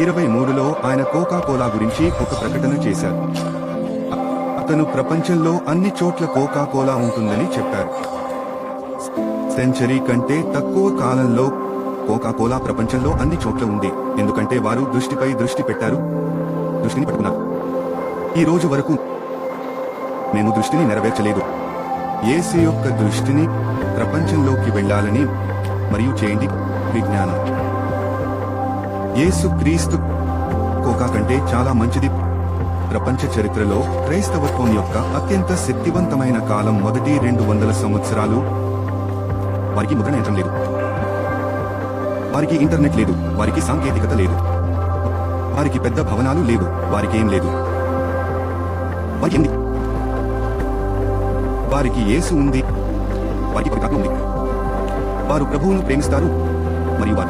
ఇరవై మూడులో ఆయన కోకా కోలా గురించి ఒక ప్రకటన చేశారు. అతను ప్రపంచంలో అన్ని చోట్ల కోకా కోలా ఉంటుందని చెప్పారు. సెంచరీ కంటే తక్కువ కాలంలో కోకా కోలా ప్రపంచంలో అన్ని చోట్ల ఉంది. ఎందుకంటే వారు దృష్టిపై దృష్టి పెట్టారు. దృష్టిని పట్టుకున్నారు. ఈ రోజు వరకు మేము దృష్టిని నెరవేర్చలేదు. ఏసీ యొక్క దృష్టిని ప్రపంచంలోకి వెళ్ళాలని మరియు చేయండి. విజ్ఞానం యేసు క్రీస్తు కోకా కంటే చాలా మంచిది. ప్రపంచ చరిత్రలో క్రైస్తవత్వం యొక్క అత్యంత శక్తివంతమైన కాలం మొదటి రెండు వందల సంవత్సరాలు. వారికి ముద్రణ లేదు. వారికి ఇంటర్నెట్ లేదు. వారికి సాంకేతికత లేదు. వారికి పెద్ద భవనాలు లేవు. వారికి ఏం లేదు. వారికి ఏంది వారికి యేసు ఉంది. వారికి ఉంది. వారు ప్రభువును ప్రేమిస్తారు. మరియు వారు